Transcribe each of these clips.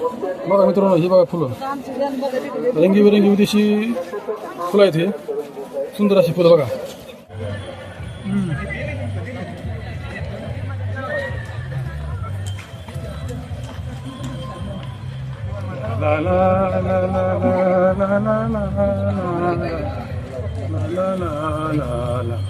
बघा मित्रांनो ही बघा फुलं रंगीबेरंगी विदेशी फुलं आहेत हे सुंदर अशी फुलं बघा ला ला ला ला ला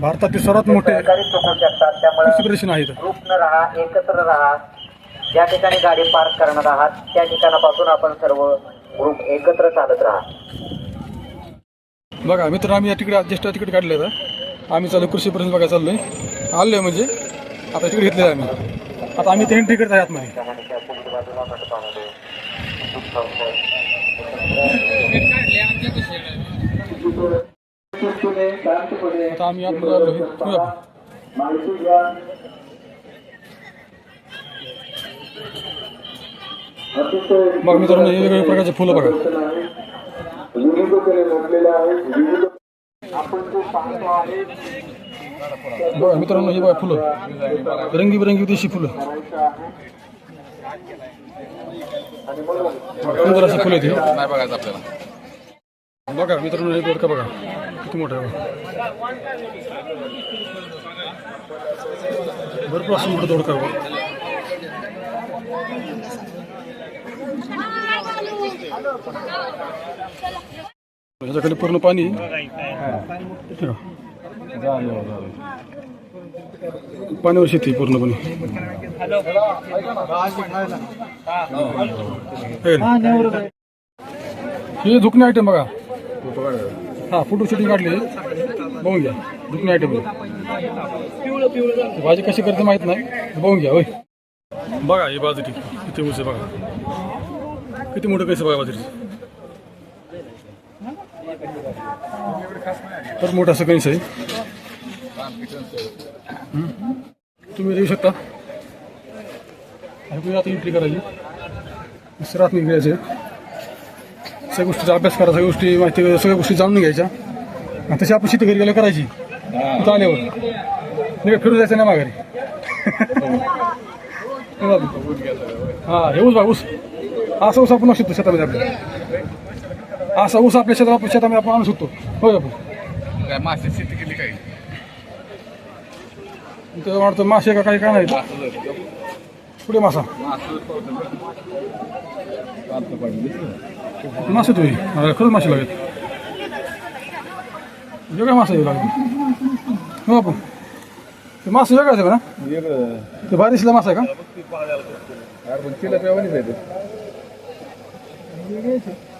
भारतातील सर्वात मोठे कृषी प्रदर्शन आहे इथं. ग्रुप न राहा एकत्र राहा. ज्या ठिकाणी गाडी पार्क करणार आहात त्या ठिकाणापासून आपण सर्व ग्रुप एकत्र चालत राहा. बघा मित्र आम्ही या तिकडे ज्येष्ठ तिकीट काढले तर आम्ही चालू कृषी परिषद बघायला चाललोय. आलोय म्हणजे आता तिकीट घेतले आम्ही. आता आम्ही ते एंट्री करत आहे? आतमध्ये आता आम्ही आतमध्ये आलो तुम्ही बघा. मित्रांनो हे वेगवेगळ्या प्रकारचे फुलं बघा. बघा मित्रांनो हे बघा फुलं. रंगीबेरंगी देशी फुलं. सुंदर अशी फुलं. नाही बघायचं आपल्याला बघा मित्रांनो हे बघा. किती मोठा आहे. भरपूर असं मोठं दोड करावं बघा. पूर्ण पाणी पाण्यावर शेती पूर्णपणे. हे झुकणे आयटम बघा. हा फोटो शूटिंग काढली. बघून घ्या. झुकणे आयटम भाजी कशी करते माहीत नाही. बघून घ्या होय. बघा ही बाजरी किती आहे बघा. किती मोठं कसं बघा बाजरी तर मोठं असं कणीस आहे. तुम्ही येऊ शकता. आता एंट्री करायची. सरात घ्यायचे सगळ्या गोष्टीचा अभ्यास करा सगळ्या गोष्टी माहिती सगळ्या गोष्टी जाणून घ्यायच्या. आणि तशी आपण शेती घरी गेल्या करायची. तिथं आल्यावर नाही का फिरून जायचं नाही माघारी. हा हे ऊस बघा ऊस. असा ऊस आपण शकतो शेतामध्ये आपल्या. असा ऊस आपल्या शेतात शेतामध्ये आपण आणू शकतो. होय आपण काय मासे शेती केली काही वाटतं मासे का काही काय नाही पुढे मासा. मासे तुम्ही खरंच मासे लागेल वेगळा मासा येऊ लागेल हो आपण ते मासे वेगळाच आहे ना ते बारिशला मासा आहे का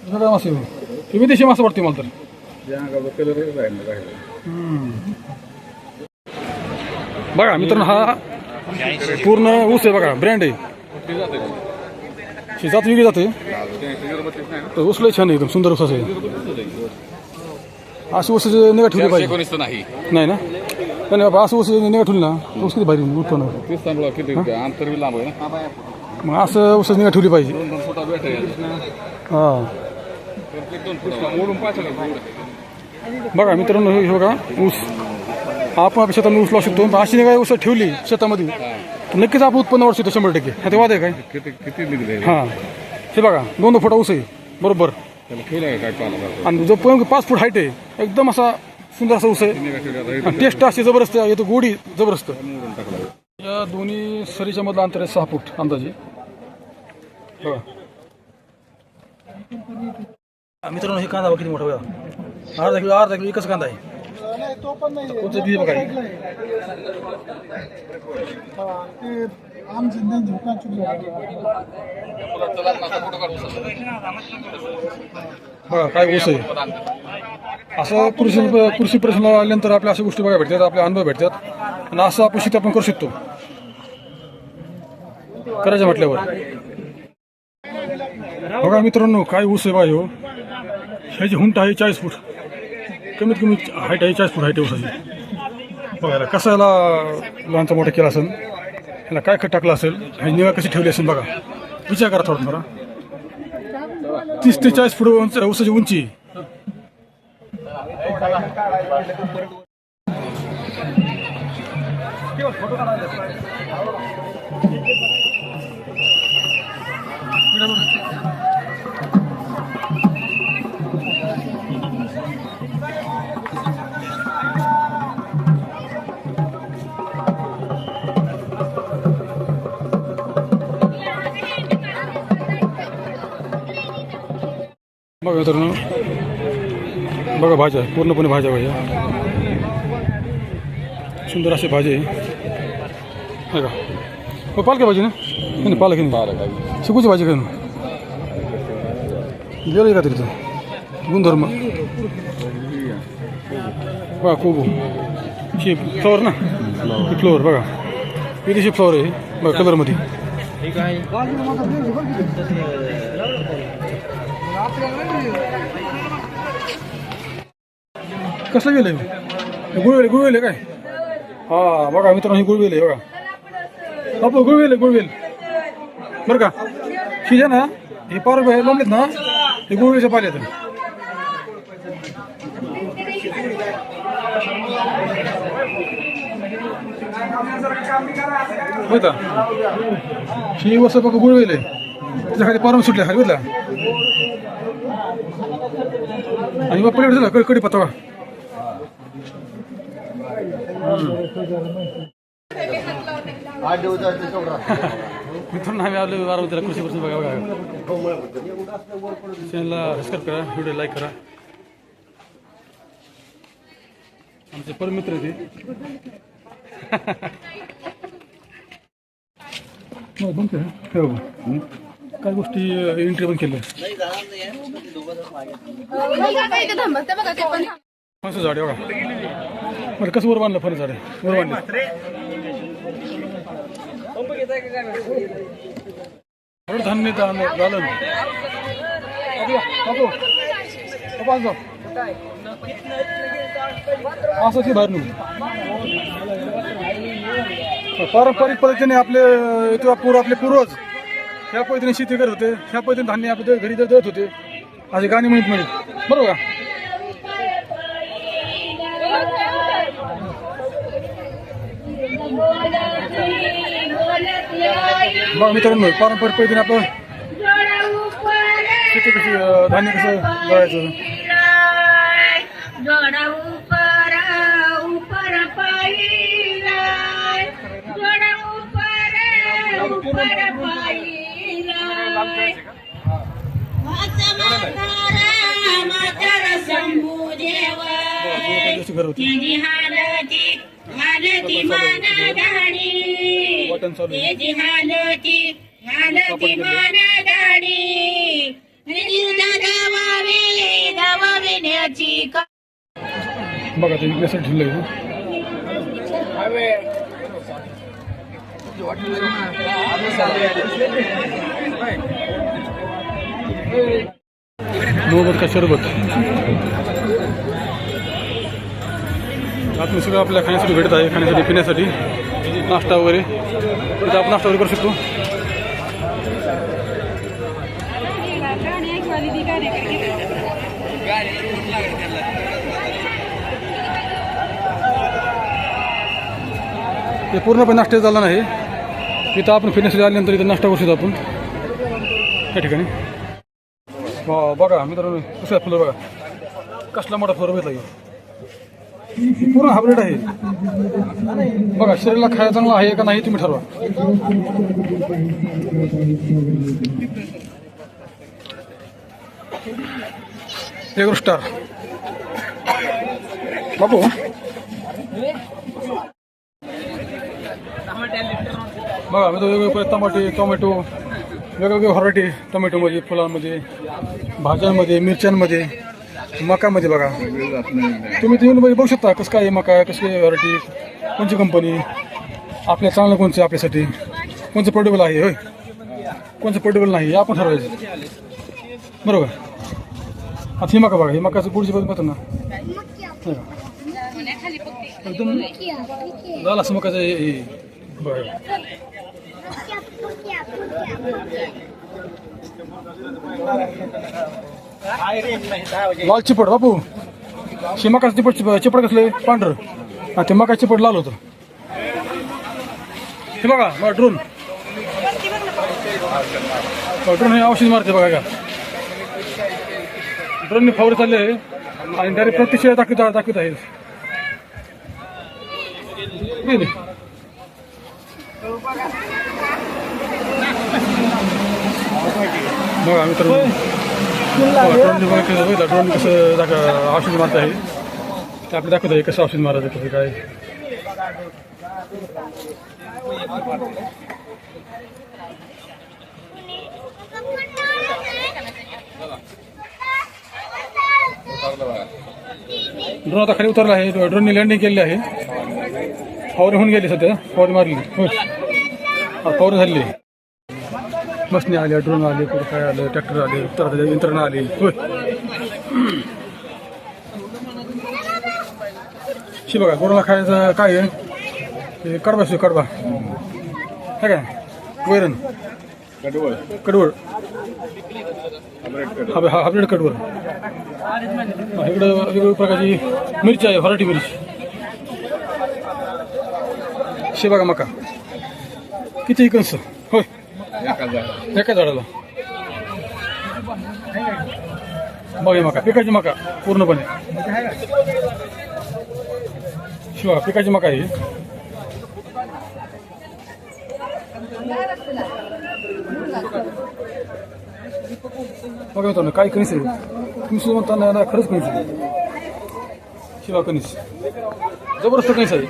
वेगळा मासे येऊ ते विदेशी मासा वाटते मला तर बघा मित्रांनो हा पूर्ण ऊस आहे बघा ब्रँड आहे ही जात वेगळी जाते. उसलंही छान एकदम सुंदर उसाच आहे अशी ऊस निघा ठेवली पाहिजे. नाही. ना? नाही बाबा असं ऊस निघा ठेवली ना ऊस किती भारी उत्पन्न मग असं ऊस निघा ठेवली पाहिजे. हां. बघा मित्रांनो हे बघा ऊस. आपण आपल्या शेतामध्ये ऊस लावू शकतो अशी निघा ऊस ठेवली शेतामध्ये. नक्कीच आपण उत्पन्न वाढू शकतो शंभर टक्के. हा ते वाद आहे काय? किती किती निघले? हां. हे बघा दोन दोन फुटा ऊस आहे. बरोबर. त्याला ठेवलं आहे काय पाला आणि जो पण पाच फूट हाईट आहे एकदम असा सुंदर असा ऊस आहे. आणि टेस्ट अशी जबरदस्त आहे येतो गोडी जबरदस्त. या दोन्ही सरीच्या मधलं अंतर आहे सहा फूट अंदाजे. बघा. मित्रांनो हे कांदा बघा किती मोठा अर्धा किलो अर्धा किलो एकच कांदा आहे. कोणतं बी बघा हे. बघा काय ऊस आहे. असं कृषी कृषी प्रश्न आल्यानंतर आपल्या अशा गोष्टी बघायला भेटतात आपले अनुभव भेटतात. आणि असं आपण शेती आपण करू शकतो. करायचं म्हटल्यावर. बघा मित्रांनो काय ऊस आहे बायो ह्याची हुंट आहे चाळीस फूट. कमीत कमी हाईट आहे चाळीस फूट हाईट आहे बघायला बघा याला कसं याला लहानचा मोठा केला असेल याला काय खत टाकलं असेल ह्याची निगा कशी ठेवली असेल बघा. विचार करा थोडं थोडा. तीस ते चाळीस फूट उंच ऊसाची उंची. बघा मित्रांनो बघा भाज्या पूर्णपणे भाज्या भाज्या सुंदर अशी भाजी आहे. का हो पालक भाजी ना? पालक नाही. शिकूची भाजी काय ना गेलं का तरी तर गुणधर्म. बघा कोबू ही फ्लॉवर ना? फ्लॉवर बघा. विदेशी फ्लॉवर आहे? बघा कलरमध्ये. कसलं गेलं गुळवेल गुळवेल काय? हा बघा मित्रांनो हे गुळवेल आहे बघा. बापू गुळवेल गुळवेल. बरं का? ही जे ना. हे पार लोंबलेत ना. हे गुळवेलच्या पाले होय का? ही वर्ष बघा गुळवेल आहे. त्याच्याखाली पारून सुटले खाली बघितला? आणि मग पलीकडे झालं कडी पत्ता मित्रांनो आम्ही आलो बारामतीला कृषी कृषी बघा बघा. चॅनलला सबस्क्राईब करा व्हिडिओ लाईक करा. आमचे परमित्र ते. हो. काय गोष्टी एंट्री पण केलं फणस झाड एवढा बघा. बरं कसं वर बांधलं फणस झाड आहे? वर बांधलं. एवढं धान्य झालं झालं असं की बाहेर पारंपरिक पद्धतीने आपले किंवा पूर्व आपले पूर्वज ह्या पद्धतीने शेती करत होते. ह्या पद्धतीने धान्य आपल्या घरी देत होते. असे गाणी म्हणत म्हणजे बरोबर का? मग मित्रांनो पारंपरिक पद्धतीने आपण शेती कशी धान्य कसं जळायचं? जोडा बघा ते विकण्यासाठी ठेवलंय आहे मोहम्मद का शरबत? आतमध्ये सगळं आपल्या खाण्यासाठी भेटत आहे खाण्यासाठी पिण्यासाठी. नाश्ता वगैरे. तिथं आपण नाश्ता वगैरे करू शकतो. हे पूर्णपणे नाश्ता झाला नाही इथं आपण फिरण्यासाठी आल्यानंतर इथं नाश्ता करू शकतो आपण. या ठिकाणी. बघा मित्रांनो कसं आहे फुलं बघा. कसला मोठा फुलं भेटला पूर्ण हायब्रिड आहे. बघा शरीराला खायला चांगला आहे का नाही तुम्ही ठरवा. एक स्टार बाबू बघा मी तो वेगवेगळे टमाटे टोमॅटो वेगवेगळे व्हरायटी टोमॅटोमध्ये फुलांमध्ये भाज्यांमध्ये मिरच्यांमध्ये मकामध्ये बघा. तुम्ही ते येऊन बघू शकता कसं काय आहे मका कसं काय व्हरायटी कोणची कंपनी आपल्या चांगलं कोणचं आपल्यासाठी कोणचं पोर्टेबल आहे होय? कोणचं पोर्टेबल नाही हे आपण ठरवायचं. बरोबर? आता ही मका बघा ही मकाचं पुढची पाहतो ना. हे बघा. एकदम झालं असं मकाचं बघा लाल चिपट बापू. हे चिपट चिपट कसले? पांढरं. हा ते मका चिपट लाल होतं. हे बघा बघा ड्रोन ड्रोन हे औषध मारते बघा का. ड्रोनने फवारे चालले आहे. आणि डायरेक्ट प्रत्यक्ष दाखवित दाखवित आहे नाही, नाही. बघा मित्र ड्रोन बघितलं ड्रोन कसं दाख औषध मारत आहे. ते आपलं दाखवत आहे कसं औषध मारायचं कसं काय. ड्रोन आता खाली उतरला आहे. ड्रोनने लँडिंग केलेली आहे. फवारणी होऊन गेली सध्या. फवारणी मारली. होय. हा, बसने आले ड्रोन आले कुठं काय आलं ट्रॅक्टर आले तर यंत्रणा आली. होय. शी बघा गोराला खायचं काय आहे? हे कडबा असतो कडबा. काय काय? वैरण. कडवळ. कडवळ. हा हा- हायब्रिड कडवळ. हा, इकडं वेगवेगळ्या प्रकारची मिरची आहे व्हरायटी मिरची. शे बघा मका. किती कंस होय. एका एका झाडाला. बघा मका पिकाची मका पूर्णपणे. शिवा पिकाची मका आहे ही. बघा मित्रांनो काय कणीस आहे? तुम्ही सुद्धा म्हणता ना खरंच कणीस आहे. शिवा कणीस जबरदस्त कणीस आहे.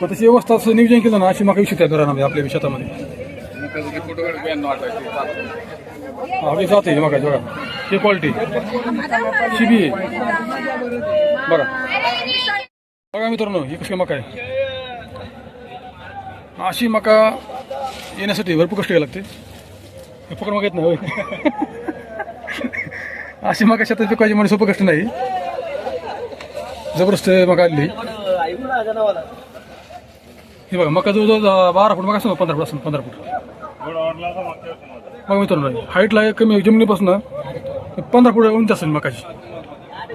पण तशी व्यवस्था असं नियोजन केलं ना अशी मका विषय त्या घरामध्ये आपल्या शेतामध्ये. त्याचे फोटो काढून ब्याण्णव वाटायचे? आपली मग बघा हे क्वालिटी शिबी बघा बघा मित्रांनो ही कशी मका आहे. अशी मका येण्यासाठी भरपूर कष्ट घ्यायला लागते. हे पकड मग येत नाही होय. अशी मका शेतात पिकवायची म्हणजे सोपं कष्ट नाही. जबरदस्त मका आली हे बघा मका जवळजवळ बारा फूट मका असतो पंधरा फूट असतो पंधरा फूट. बघा मित्रांनो हाईटला एक कमी जमिनीपासून पंधरा फूट उंच असेल मकाची.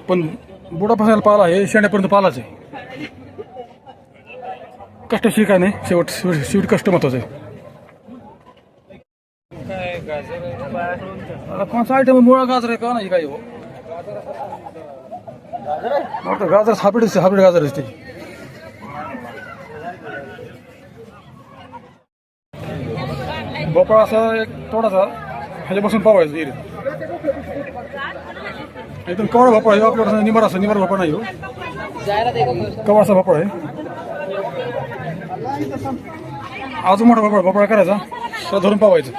पण बुडापासून पाला आहे शेंड्यापर्यंत पालाच आहे. कष्ट काय नाही शेवट शेवट शेवट कष्ट महत्वाचं आहे. आता आयटम मुळा गाजर आहे का नाही काय हो? गाजर हाबीड हाबीड गाजर असते. भोपळा असा एक थोडासा ह्याच्यापासून पवायचं इरे एकदम कवळ भोपळा आहे आपल्याकडे निमर असं निमर भोपळा नाही हो. कवळाचा भोपळा आहे. अजून मोठा भोपळा भोपळा करायचा. तर धरून पावायचं.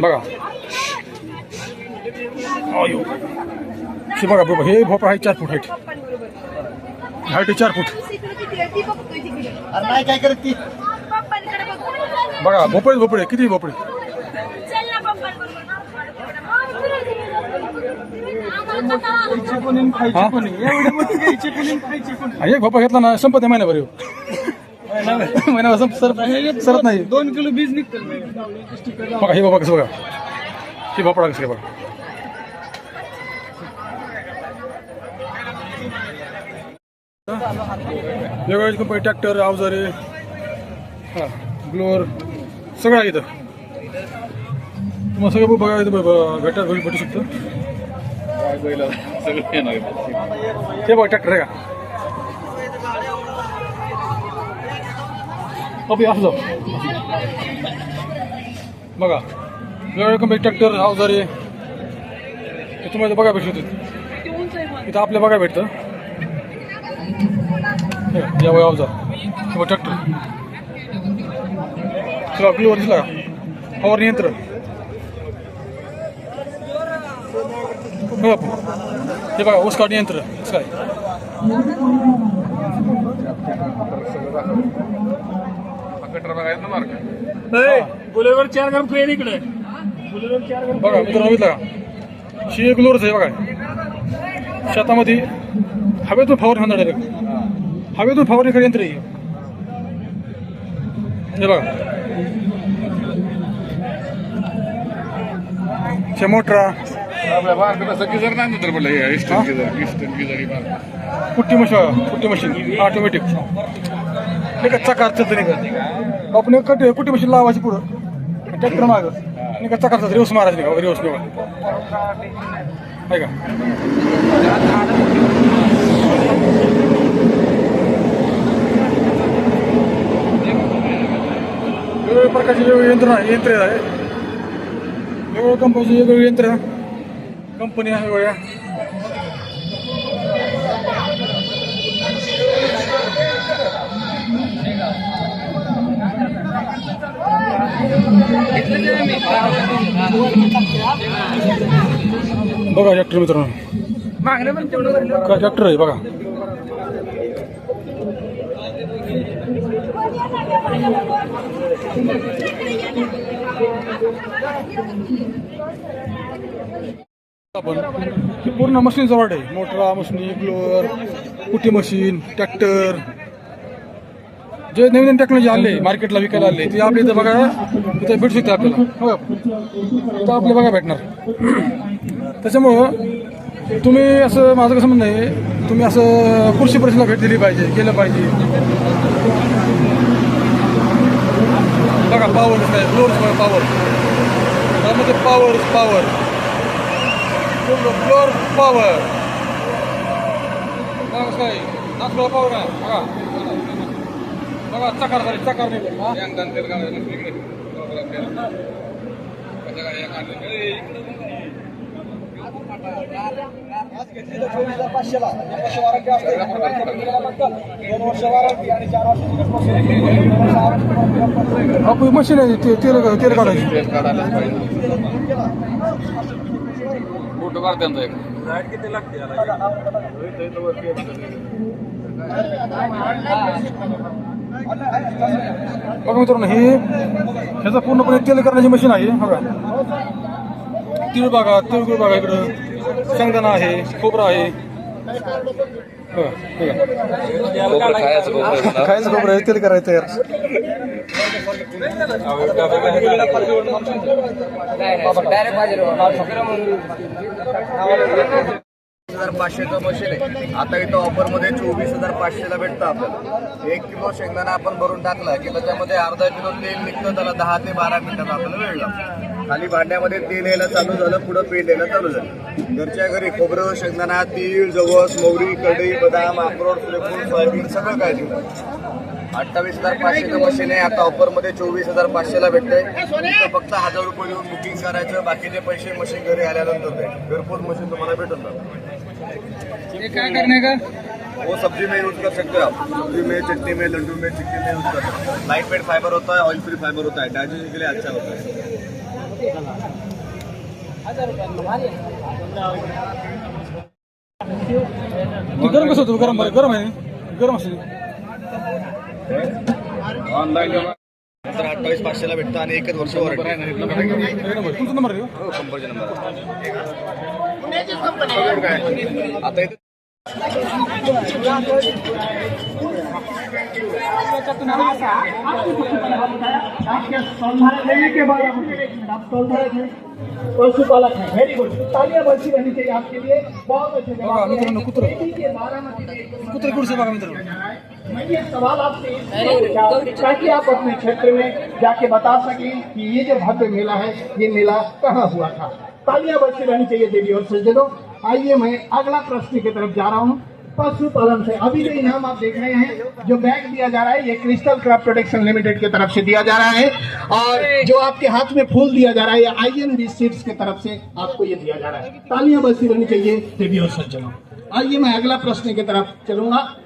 बघा. अयो. हे बघा बाबा हे भोपळा आहे चार फूट हाईट हाईट चार फूट. नाही काय करत ती? बघा भोपळे भोपळे किती भोपळे? एक भोपळा घेतला ना संपत आहे महिन्याभर ह्यो. महिनाभर संप सरत सरत नाही. दोन किलो बीज निघतं. बघा हे बाबा कसं बघा. हे भोपळा कसं बघा. वेगवेगळ्या कंपनी ट्रॅक्टर अवजारे हा ब्लोअर सगळं आहे इथं. तुम्हाला सगळं बघा इथं ब- ब- भेटा भेटू शकतो. ते सगळं आहे. बघा ट्रॅक्टर आहे का? अबे असं जाऊ. बघा. वेगवेगळ्या कंपनी ट्रॅक्टर अवजारे. हे तुम्हाला इथं बघा भेटू इथं आपल्या बघा भेटतं. या वय अवजार हे ट्रॅक्टर. फवारणी यंत्र हे हे बघा ऊस काढणी यंत्र काय बुलेवर चार ग्राम इकडे. बघा मित्रांनो बघितलं ही एक लोरच आहे बघा. शेतामध्ये हवेतून फवारणी होणार डायरेक्ट हवेतून फवारणी करे यंत्र. हे बघा हे मोटरा आपल्या भारतात असं गिजर नाही ना तर बोललं हे इस्टर्न गिजर इस्टर्न गिजर ही भारतात. कुट्टी मशीन कुट्टी मशीन ऑटोमॅटिक नाही का चकार तरी नाही का आपण एक कुट्टी मशीन लावायची पुढं ट्रॅक्टर मागं नाही का चकार चालतं रिवर्स का रिवर्स निवड आहे का वेगवेगळ्या प्रकारचे वेगवेगळे यंत्र यंत्र आहे वेगवेगळ्या कंपनीचे वेगवेगळे यंत्र कंपनी आहे वेगळ्या बघा ट्रॅक्टर मित्रांनो. काय ट्रॅक्टर आहे बघा. आपण पूर्ण मशीनचं जवळ आहे. मोटरा मशनी ग्लोअर कुटी मशीन ट्रॅक्टर जे नवीन नवीन टेक्नॉलॉजी आले मार्केटला विकायला आले ते आपल्या इथं बघा इथं भेटू शकते आपल्याला. हो. का? बघा भेटणार. त्याच्यामुळं तुम्ही असं माझं कसं म्हणणं आहे तुम्ही असं कृषी परिषदेला भेट दिली पाहिजे केलं पाहिजे. बघा पॉवर काय फ्लोअर पॉवर त्यामध्ये पॉवर पॉवर फ्लोअर पॉवर बघा कसं काय नाचलो पॉवर काय बघा बघा चकार झाली चकार नाही मशीन आहे ते तेल तेल काढायची तेल काढायलाच पाहिजे. फोटो काढ त्यांचा एक? बघा. मित्रांनो हे ह्याचा पूर्णपणे तेल करण्याची मशीन आहे. बघा. तिळ बघा तिळगुळ बघा इकडं. शेंगदाणा आहे खोबरं आहे. खायचं खोबरं. खायचं खोबरं आहे तेल करायचं तयार हजार पाचशेचं मशीन आहे. आता इथं ऑफरमध्ये चोवीस हजार पाचशेला भेटतं आपल्याला. एक किलो शेंगदाणा आपण भरून टाकला की त्याच्यामध्ये अर्धा किलो तेल निघतं त्याला दहा ते बारा मिनिटात आपल्याला वेळ लागतो. खाली भांड्यामध्ये तेल यायला चालू झालं पुढं पेट यायला चालू झालं. घरच्या घरी खोबरं शेंगदाणा तीळ जवस मोहरी कढई बदाम अक्रोड सूर्यफूल सोयाबीन सगळं काय दिलं अठ्ठावीस हजार पाचशेचं मशीन आहे आता ऑफरमध्ये चोवीस हजार पाचशेला भेटतंय. फक्त हजार रुपये देऊन बुकिंग करायचं बाकीचे पैसे मशीन घरी आल्यानंतर ते घरपोच मशीन तुम्हाला भेटून जातं काय करणे का? वो सब्जी में यूज कर सकते हो आप सब्जी में चटनी में लड्डू में चिक्की में यूज कर सकते हो लाइट वेट फाइबर होता है ऑयल फ्री फाइबर होता है डाइजेशन के लिए अच्छा होता है गरम कसं होतं? गरम गरम आहे गरम असेल ऑनलाईन तर अठ्ठावीस पाचशेला भेटतं आणि एकच वर्ष वॉरंटी एक नंबर तुमचा नंबर आहे का? हो है वेरी गुड तालियाँ बजती रहनी चाहिए आपके लिए बहुत अच्छे मैं ये सवाल आपसे ताकि आप अपने क्षेत्र में जाके बता सकें कि ये जो भव्य मेला है ये मेला कहाँ हुआ था तालियाँ बजती रहनी चाहिए देवी और सज्जनों आइए मैं अगला प्रश्न की तरफ़ जा रहा हूँ। पशुपालन से अभी जो इनाम आप देख रहे हैं। जो बैग दिया जा रहा है, ये क्रिस्टल क्रॉप प्रोटेक्शन लिमिटेड की तरफ़ से दिया जा रहा है। और जो आपके हाथ में फूल दिया जा रहा है, ये आई एन बी सीड्स की तरफ़ से आपको ये दिया जा रहा है। तालियाँ बसी रहनी चाहिए। आइए मैं अगला प्रश्न की तरफ़ चलूँगा।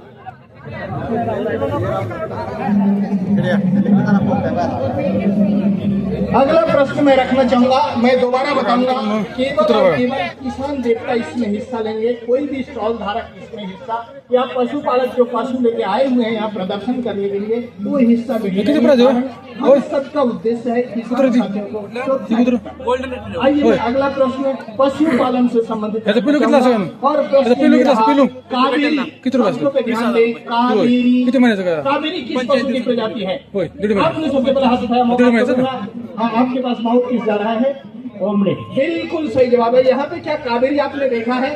अगला प्रश्न मैं रखना चाहूँगा। मैं दोबारा बताऊँगा केवल और केवल किसान देवता इसमें हिस्सा लेंगे कोई भी स्टॉल धारक इसमें हिस्सा या पशुपालक जो पशु लेके आए हुए हैं यहाँ प्रदर्शन करने के लिए वो हिस्सा नहीं कितने लेंगे। प्राइस है? हम सबका उद्देश्य है किसान साथियों को प्रोत्साहित आइए मैं अगला प्रश्न पशुपालन से संबंधित ऐसे पीलू कितना से? और ऐसे प्रश्न पीलू ये कितना से? रहा, पीलू? कावेरी कितने रुपए से? शब्दों पे ध्यान दें कावेरी कितने महीने से का? कावेरी किस पशु की प्रजाति है ओए, डेढ़ महीने। आपने सबसे पहले हाथ उठाया मौका डेढ़ महीने से दूंगा। हाँ आपके पास बहुत किस जा रहा है ओमड़े बिल्कुल सही जवाब है यहाँ पे क्या कावेरी आपने देखा है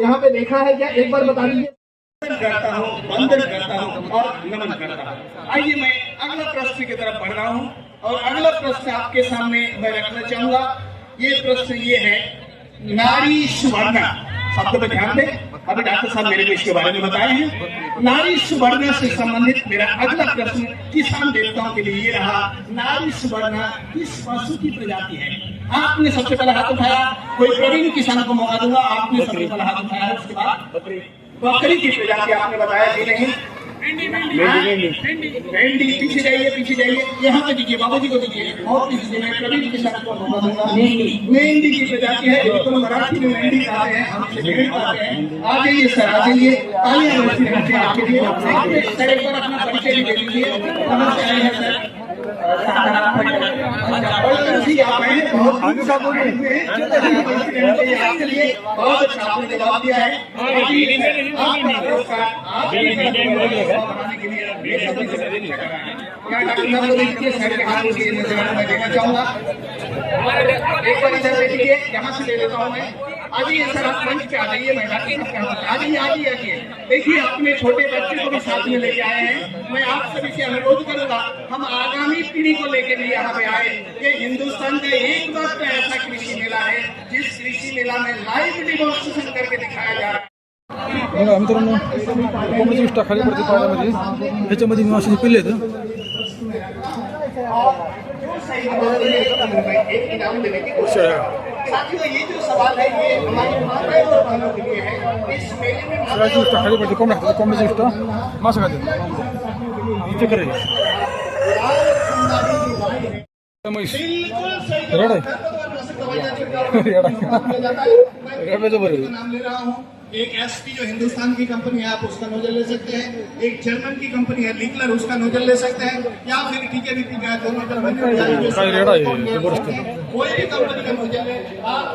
यहाँ पे देखा है क्या एक बार बता दीजिए करता हूँ वंदन करता हूँ और नमन करता हूँ। आइए मैं अगला प्रश्न की तरफ़ बढ़ रहा हूँ और अगला प्रश्न आपके सामने मैं रखना चाहूँगा। ये प्रश्न ये है, नारी सुवर्णा। शब्द पे ध्यान दें, अभी डॉक्टर साहब मेरे को इसके बारे में बताए हैं। नारी सुवर्णा से संबंधित मेरा अगला प्रश्न किसान देवताओं के लिए ये रहा, नारी सुवर्णा किस पशु की प्रजाति है? आपने सबसे पहले हाथ उठाया, कोई प्रवीण किसान को मौका दूँगा, आपने सबसे पहले हाथ उठाया, उसके बाद? बकरी की प्रजाति आपने बताया कि नहीं। भेंडी पीछे जाइए पीछे जाइए। यहाँ पे दीजिए बाबू जी को दीजिए और दीजिए मैं प्रवीण किसान को मौका दूंगा। मेहंदी। की प्रजाति है जिसको मराठी में मेहंदी कहते हैं हम इसे भेड़ कहते हैं। आ जाइए सर आ जाइए। तालियां बजती रहती हैं आपके लिए। अपना परिचय भी दे दीजिए। नमस्ते जवाब दिया है देखना चाहूँगा एक बार इधर देखिए, यहाँ से ले लेता हूँ मैं। आ सर आप मंच पे आ जाइए मैं साहब के आ जाइए आ जाइए आइए देखिए अपने छोटे बच्चे को भी साथ में लेके आए हैं। मैं आप सभी से अनुरोध करूँगा हम आगामी पीढ़ी को लेकर भी यहाँ पे आए। ये हिंदुस्तान का एक मात्र ऐसा कृषि मेला है जिस कृषि मेला में लाइव डिमॉन्स्ट्रेशन करके दिखाया जा रहा है। मित्रांनो कोंबडीची विष्ठा खाली पडते पाण्यामध्ये ह्याच्यामध्ये माशाचे पिल्ले आहेत साथियों ये जो सवाल है ये हमारी माताएं और बहनों के लिए है। इस मेले में बिल्कुल सही रेड आहे रेड। आहे हूँ एक एसपी जो हिंदुस्तान की कंपनी है आप उसका नोजल ले सकते हैं। एक जर्मन की कंपनी है लिकलर उसका नोजल ले सकते हैं। या फिर ठीक है भी है दोनों हैं। कोई भी कंपनी का नोजल ले आप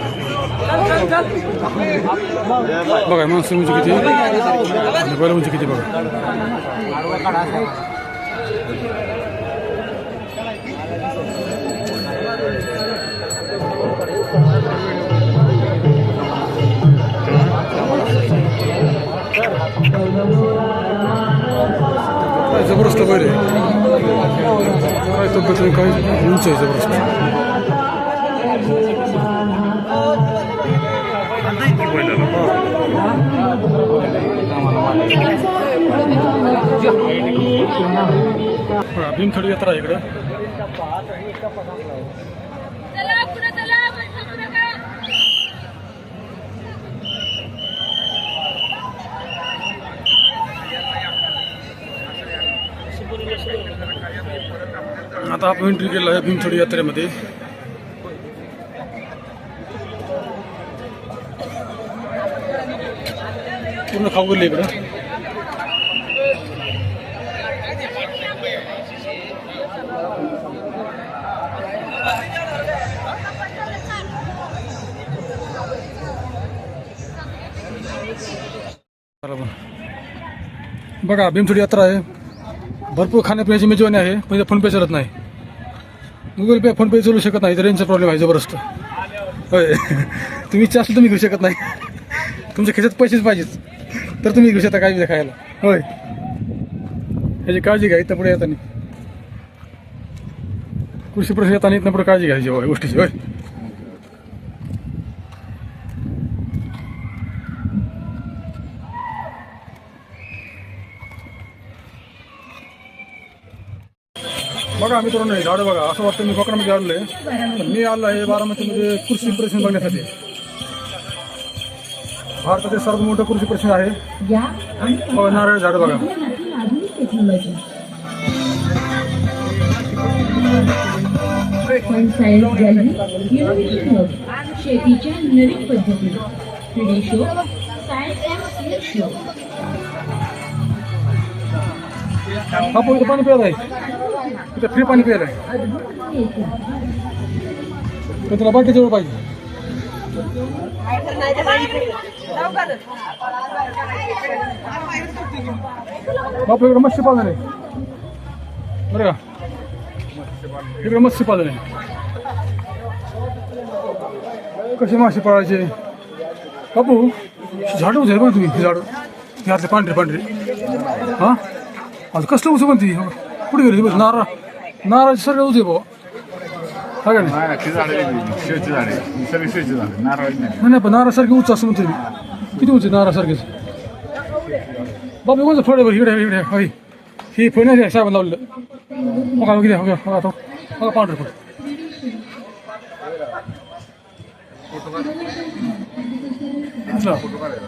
बघा माणसं म्हणजे किती? आणि बैल उंची किती बघा. काय जबरदस्त बरे काय तब्येत काय? उंच आहे जबरदस्त. भीमथडी यात्रा इकडे इकडं आता आपण एंट्री केलं आहे भीमथडी यात्रेमध्ये. पूर्ण खाऊ गेले इकडं. बघा भीमथडी यात्रा आहे. भरपूर खाण्यापिण्याची मेजवानी आहे पण फोन फोनपे चालत नाही. गुगल पे फोनपे चालू शकत नाही. तर रेंजचा प्रॉब्लेम आहे जबरदस्त. होय. तुम्ही इच्छा असेल तुम्ही घेऊ शकत नाही. तुमच्या खिशात पैसेच पाहिजेत. तर तुम्ही घेऊ शकता काय बी खायला. होय. ह्याची काळजी घ्या इथं पुढे येताना. कृषी प्रश्न येताना इथं पुढे काळजी घ्यायची होय गोष्टीची होय. बघा मित्रांनो हे झाडं बघा असं वाटतं मी कोकणामध्ये आलोय पण मी आलो आहे बारामतीमध्ये कृषी प्रश्न बघण्यासाठी. भारतातील सर्वात मोठं कृषी प्रश्न आहे. हो, नारळ झाड बघा. शेतीच्या नवीन आपण पाणी प्यायला आहे. तिथे फ्री पाणी प्यायला आहे. तर तुला बाटी जवळ पाहिजे बापू इकडे मत्स्य पालन आहे बरं का? इकडे मत्स्य पालन आहे कसे मासे पाळायचे? बापू झाडं उचल पण तुम्ही ही झाडं. घातले पांढरे पांढरे. हां? आता कसलं उचल पण ती? कुठे गेली बस नारळ नारळाची सगळं उचल बाबा हो का नाही नाही झाडे शेची झाडे सगळी शेची झाडे नारळ नाही नाही पण नारळासारखी उंच असं म्हणतो किती उंच आहे बाबा कोणतं फळ बरं हिड्या हिड्या हे फळ नाही साहेब लावलेलं मग किती हो का पावडर फळ फोटो काढायला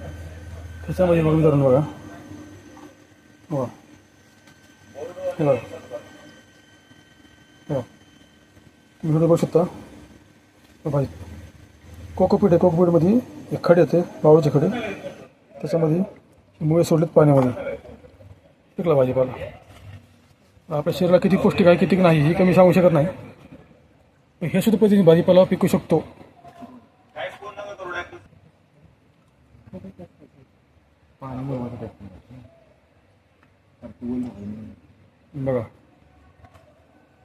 त्याच्यामध्ये बघून धरून बघा. बघा. हे बघा. तुम्ही बघू शकता. हे भाजी कोकोपीट आहे. कोकोपीटमध्ये एक खडे येते बावळचे खडे. त्याच्यामध्ये मुळे सोडलेत पाण्यामध्ये. पिकला भाजीपाला आपल्या शरीराला किती पौष्टिक आहे किती नाही हे कमी सांगू शकत नाही. हे सुद्धा पद्धतीने भाजीपाला पिकू शकतो बघा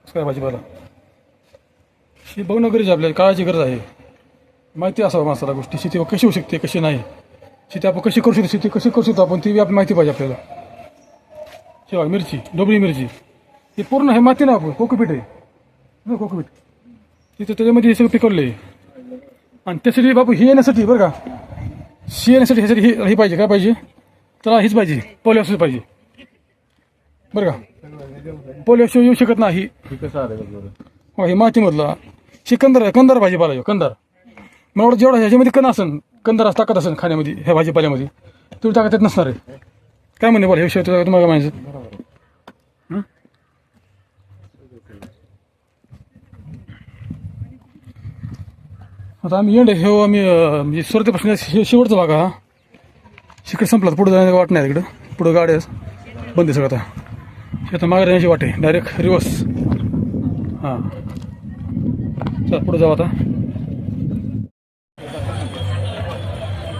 कसं काय भाजीपाला. ही बघणं गरज आहे आपल्याला काळाची गरज आहे. माहिती असावं माणसाला गोष्टी. शेती कशी होऊ शकते कशी नाही? शेती आपण कशी करू शकतो शेती कशी करू शकतो आपण ती बी आपली माहिती पाहिजे आपल्याला. शेवा मिरची डोबळी मिरची. ही पूर्ण हे माती ना आपण कोकोपीठ आहे. ना कोकोपीट तिथं त्याच्यामध्ये हे सगळं पिकवलं आहे. आणि त्यासाठी बापू हे येण्यासाठी बरं का. शी येण्यासाठी ह्यासाठी हे हे पाहिजे काय पाहिजे? तर हीच पाहिजे पोलिओ असूच पाहिजे. बरं का? पोलिओ येऊ शकत नाही. कसं आलं हो हे मातीमधला. शिकंदर कंदर आहे कंदर भाजीपाला आहे कंदर. मला जेवढा ह्याच्यामध्ये कण असेल कंदर असं ताकद असेल खाण्यामध्ये ह्या भाजीपाल्यामध्ये तुम्ही टाकत येत नसणार आहे. काय म्हणे बरं हे विषय तुम्हाला काय म्हणायचं हं? आता आम्ही येणार हे हो, आम्ही अं, म्हणजे सुरतेपासून हे शेवटचा भाग हा. शिकडे संपला पुढे जाण्याची वाट नाही तिकडं. पुढं गाड्या बंद आहे सगळं आता. शेतात मागे जाण्याची वाटे डायरेक्ट रिवर्स हां चल पुढे जाऊ आता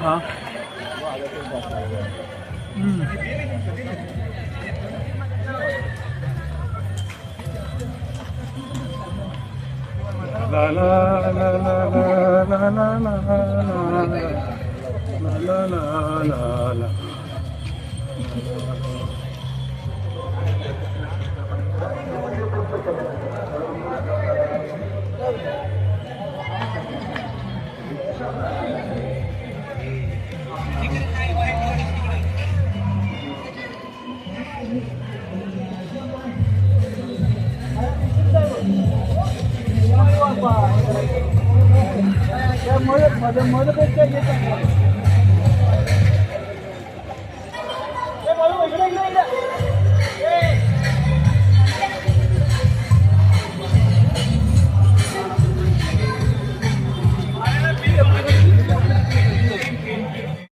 हां La la la la la la la la la la la la madem madem madem